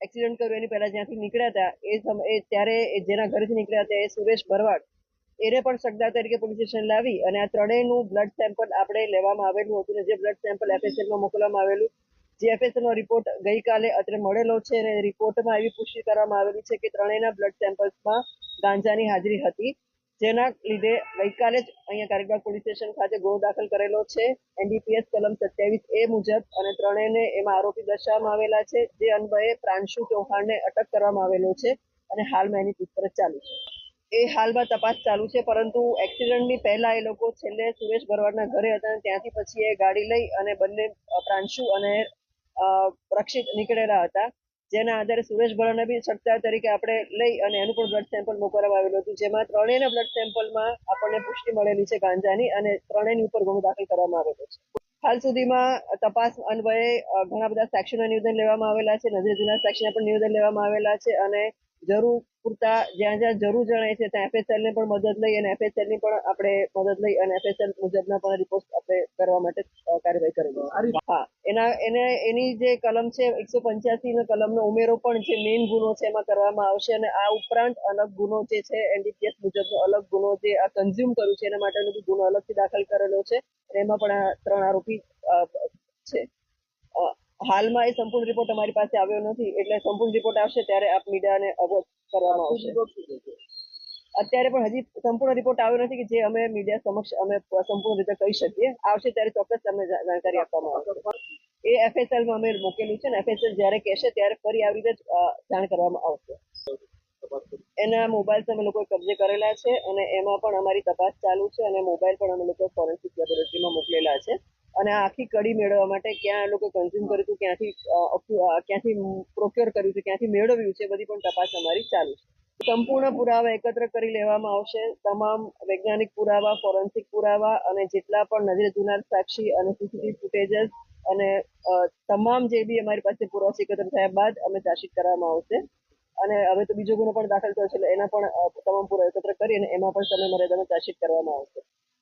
Accident કર્યો, એની પહેલા જ્યાંથી નીકળ્યા હતા, એ સમયે ત્યારે જેના ઘરેથી નીકળ્યા હતા, એ સુરેશ ભરવાડ એને પણ શકદાર તરીકે પોલીસ સ્ટેશન લાવી અને આ ત્રણેયનું બ્લડ સેમ્પલ આપણે લેવામાં આવેલું હતું અને જે બ્લડ સેમ્પલ એફએસએલમાં મોકલવામાં આવેલું. જે એફએસએલનો રિપોર્ટ ગઈકાલે અત્રે મળેલો છે અને રિપોર્ટમાં એવી પુષ્ટિ કરવામાં આવેલી છે કે ત્રણેયના બ્લડ સેમ્પલ્સમાં ગાંજાની હાજરી હતી. જેના લીધે ગઈકાલે જ અહીંયા કારીબાગ પોલીસ સ્ટેશન ખાતે ગુનો દાખલ કરેલો છે. એનડીપીએસ કલમ સત્યાવીસ એ મુજબ અને ત્રણેયને એમાં આરોપી દર્શાવવામાં આવેલા છે, જે અન્વયે પ્રાંશુ ચૌહાણને અટક કરવામાં આવેલો છે અને હાલમાં એની પૂછપરછ ચાલુ છે. એ હાલમાં તપાસ ચાલુ છે, પરંતુ એક્સિડન્ટની પહેલા એ લોકો છેલ્લે સુરેશ ભરવાડના ઘરે હતા અને ત્યાંથી પછી એ ગાડી લઈ અને બંને પ્રાંશુ અને રક્ષિત નીકળેલા હતા. જેના આધારે સુરેશ ભરણને સત્તા તરીકે આપણે લઈ અને એનું પણ બ્લડ સેમ્પલ મોકલવામાં આવેલું હતું, જેમાં ત્રણેયના બ્લડ સેમ્પલમાં આપણને પુષ્ટિ મળેલી છે ગાંજાની અને ત્રણેયની ઉપર ગુનો દાખલ કરવામાં આવેલો છે. હાલ સુધીમાં તપાસ અન્વયે ઘણા બધા સેક્શનના નિવેદન લેવામાં આવેલા છે, નજરે જુના સેક્શનના પણ નિવેદન લેવામાં આવેલા છે અને જરૂર પૂરતા જ્યાં જ્યાં જરૂર જણાય છે ત્યાં એફએસએલ ને પણ મદદ લઈ અને ની પણ આપણે મદદ લઈ અને એફએસએલ મુજબના પણ રિપોર્ટ આપણે કરવા માટે કાર્યવાહી કરેલી હા એના એને એની જે કલમ છે એકસો પંચ્યાસી નો કલમનો ઉમેરો પણ જે મેઇન ગુનો છે એમાં કરવામાં આવશે અને આ ઉપરાંત અલગ ગુનો જે છે એનડીપીએસ મુજબનો અલગ ગુનો જે આ કન્ઝ્યુમ કર્યું છે એના માટેનો ગુનો અલગથી દાખલ કરેલો છે એમાં પણ આ ત્રણ આરોપી છે. હાલમાં એ સંપૂર્ણ રિપોર્ટ અમારી પાસે આવ્યો નથી, એટલે સંપૂર્ણ રિપોર્ટ આવશે ત્યારે આપ મીડિયાને અવગત કરવામાં આવશે. અત્યારે પણ હજી સંપૂર્ણ રિપોર્ટ આવ્યો નથી કે જે અમે મીડિયા સમક્ષ અમે સંપૂર્ણ રીતે કહી શકીએ. આવશે ત્યારે ચોક્કસ તમને જાણકારી આપવામાં આવશે. એ એફએસએલમાં અમે મૂકેલું છે ને એફએસએલ જ્યારે કહેશે ત્યારે ફરી આવી રીતે જાણ કરવામાં આવશે. એના મોબાઈલ્સ અમે લોકો કબજે કરેલા છે અને એમાં પણ અમારી તપાસ ચાલુ છે અને મોબાઈલ પણ અમે લોકો ફોરેન્સિક લેબોરેટરીમાં મોકલેલા છે. અને આખી કડી મેળવવા માટે ક્યાં એ લોકો કન્ઝ્યુમ કર્યું હતું, ક્યાંથી ક્યાંથી પ્રોક્યોર કર્યું છે, ક્યાંથી મેળવ્યું છે બધી પણ તપાસ અમારી ચાલુ છે. સંપૂર્ણ પુરાવા એકત્ર કરી લેવામાં આવશે. તમામ વૈજ્ઞાનિક પુરાવા ફોરેન્સિક પુરાવા અને જેટલા પણ નજરે જુનાર સાક્ષી અને સીસીટીવી ફૂટેજીસ અને તમામ જે બી અમારી પાસે પુરાવા એકત્ર થયા બાદ અમે ચાર્જશીટ કરવામાં આવશે. અને હવે તો બીજો ગુનો પણ દાખલ થયો છે, એટલે એના પણ તમામ પુરાવા એકત્ર કરી અને એમાં પણ સમય મર્યાદામાં ચાર્જશીટ કરવામાં આવશે.